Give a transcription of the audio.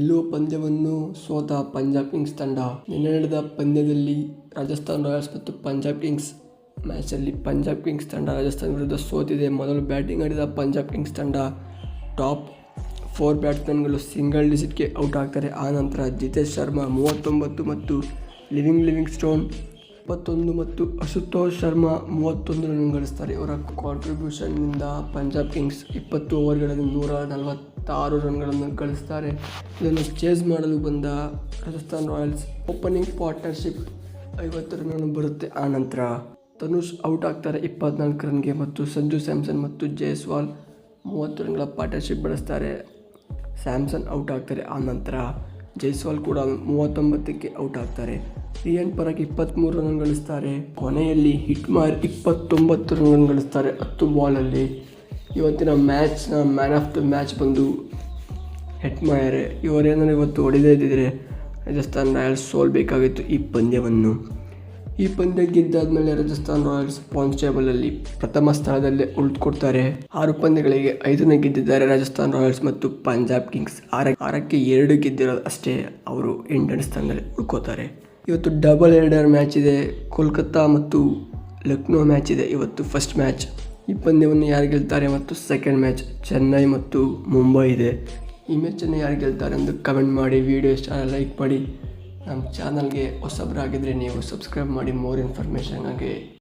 ಗೆಲ್ಲುವ ಪಂದ್ಯವನ್ನು ಸೋತ ಪಂಜಾಬ್ ಕಿಂಗ್ಸ್ ತಂಡ ನಿನ್ನೆ ನಡೆದ ಪಂದ್ಯದಲ್ಲಿ ರಾಜಸ್ಥಾನ್ ರಾಯಲ್ಸ್ ಮತ್ತು ಪಂಜಾಬ್ ಕಿಂಗ್ಸ್ ಮ್ಯಾಚಲ್ಲಿ ಪಂಜಾಬ್ ಕಿಂಗ್ಸ್ ತಂಡ ರಾಜಸ್ಥಾನ್ ವಿರುದ್ಧ ಸೋತಿದೆ. ಮೊದಲು ಬ್ಯಾಟಿಂಗ್ ಆಡಿದ ಪಂಜಾಬ್ ಕಿಂಗ್ಸ್ ತಂಡ ಟಾಪ್ ಫೋರ್ ಬ್ಯಾಟ್ಸ್ಮನ್ಗಳು ಸಿಂಗಲ್ ಡಿಜಿಟ್ಗೆ ಔಟ್ ಆಗ್ತಾರೆ. ಆನಂತರ ಜಿತೇಶ್ ಶರ್ಮಾ ಮೂವತ್ತೊಂಬತ್ತು ಮತ್ತು ಲಿವಿಂಗ್ ಲಿವಿಂಗ್ ಸ್ಟೋನ್ ಇಪ್ಪತ್ತೊಂದು ಮತ್ತು ಅಶುತೋಷ್ ಶರ್ಮಾ ಮೂವತ್ತೊಂದು ರನ್ ಗಳಿಸ್ತಾರೆ ಇವರ ಕಾಂಟ್ರಿಬ್ಯೂಷನ್ನಿಂದ ಪಂಜಾಬ್ ಕಿಂಗ್ಸ್ ಇಪ್ಪತ್ತು ಓವರ್ಗಳಲ್ಲಿ ನೂರ ನಲವತ್ತಾರು ರನ್ಗಳನ್ನು ಗಳಿಸ್ತಾರೆ. ಇದನ್ನು ಚೇಸ್ ಮಾಡಲು ಬಂದ ರಾಜಸ್ಥಾನ್ ರಾಯಲ್ಸ್ ಓಪನಿಂಗ್ ಪಾರ್ಟ್ನರ್ಶಿಪ್ ಐವತ್ತು ರನ್ಗಳನ್ನು ಬರುತ್ತೆ. ಆನಂತರ ತನುಷ್ ಔಟ್ ಆಗ್ತಾರೆ ಇಪ್ಪತ್ನಾಲ್ಕು ರನ್ಗೆ ಮತ್ತು ಸಂಜು ಸ್ಯಾಮ್ಸನ್ ಮತ್ತು ಜೈಸ್ವಾಲ್ ಮೂವತ್ತು ರನ್ಗಳ ಪಾರ್ಟ್ನರ್ಶಿಪ್ ಬಳಸ್ತಾರೆ. ಸ್ಯಾಮ್ಸನ್ ಔಟ್ ಆಗ್ತಾರೆ. ಆನಂತರ ಜೈಸ್ವಾಲ್ ಕೂಡ ಮೂವತ್ತೊಂಬತ್ತಕ್ಕೆ ಔಟ್ ಆಗ್ತಾರೆ. ರಿಯನ್ ಪರಕ್ ಇಪ್ಪತ್ತ್ಮೂರು ರನ್ ಗಳಿಸ್ತಾರೆ. ಕೊನೆಯಲ್ಲಿ ಹಿಟ್ ಮಾರ್ ಇಪ್ಪತ್ತೊಂಬತ್ತು ರನ್ ಗಳಿಸ್ತಾರೆ ಹತ್ತು ಬಾಲಲ್ಲಿ ಇವತ್ತಿನ ಮ್ಯಾಚ್ನ ಮ್ಯಾನ್ ಆಫ್ ದ ಮ್ಯಾಚ್ ಬಂದು ಹೆಟ್ಮಾಯರೆ ಇವರೇನಾದ್ರು ಇವತ್ತು ಹೊಡೆದೇ ಇದ್ದಿದ್ರೆ ರಾಜಸ್ಥಾನ್ ರಾಯಲ್ಸ್ ಸೋಲ್ಬೇಕಾಗಿತ್ತು ಈ ಪಂದ್ಯವನ್ನು. ಈ ಪಂದ್ಯ ಗೆದ್ದಾದ್ಮೇಲೆ ರಾಜಸ್ಥಾನ್ ರಾಯಲ್ಸ್ ಪಾಯಿಂಟ್ಸ್ ಟೇಬಲಲ್ಲಿ ಪ್ರಥಮ ಸ್ಥಾನದಲ್ಲೇ ಉಳಿದುಕೊಡ್ತಾರೆ. ಆರು ಪಂದ್ಯಗಳಿಗೆ ಐದನೇ ಗೆದ್ದಿದ್ದಾರೆ ರಾಜಸ್ಥಾನ್ ರಾಯಲ್ಸ್ ಮತ್ತು ಪಂಜಾಬ್ ಕಿಂಗ್ಸ್. ಆರ ಆರಕ್ಕೆ ಎರಡು ಗೆದ್ದಿರೋದು ಅಷ್ಟೇ, ಅವರು ಎಂಟನೇ ಸ್ಥಾನದಲ್ಲಿ ಉಳ್ಕೋತಾರೆ. ಇವತ್ತು ಡಬಲ್ ಎರಡರ್ ಮ್ಯಾಚ್ ಇದೆ. ಕೋಲ್ಕತ್ತಾ ಮತ್ತು ಲಕ್ನೋ ಮ್ಯಾಚ್ ಇದೆ. ಇವತ್ತು ಫಸ್ಟ್ ಮ್ಯಾಚ್ ಈ ಪಂದ್ಯವನ್ನು ಯಾರು ಗೆಲ್ತಾರೆ ಮತ್ತು ಸೆಕೆಂಡ್ ಮ್ಯಾಚ್ ಚೆನ್ನೈ ಮತ್ತು ಮುಂಬೈ ಇದೆ. ಈ ಮ್ಯಾಚನ್ನು ಯಾರು ಗೆಲ್ತಾರೆ ಎಂದು ಕಮೆಂಟ್ ಮಾಡಿ. ವಿಡಿಯೋ ಇಷ್ಟ ಲೈಕ್ ಮಾಡಿ. ನಮ್ಮ ಚಾನಲ್ಗೆ ಹೊಸಬ್ರಾಗಿದ್ದರೆ ನೀವು ಸಬ್ಸ್ಕ್ರೈಬ್ ಮಾಡಿ. ಮೋರ್ ಇನ್ಫಾರ್ಮೇಷನ್ಗಾಗಿ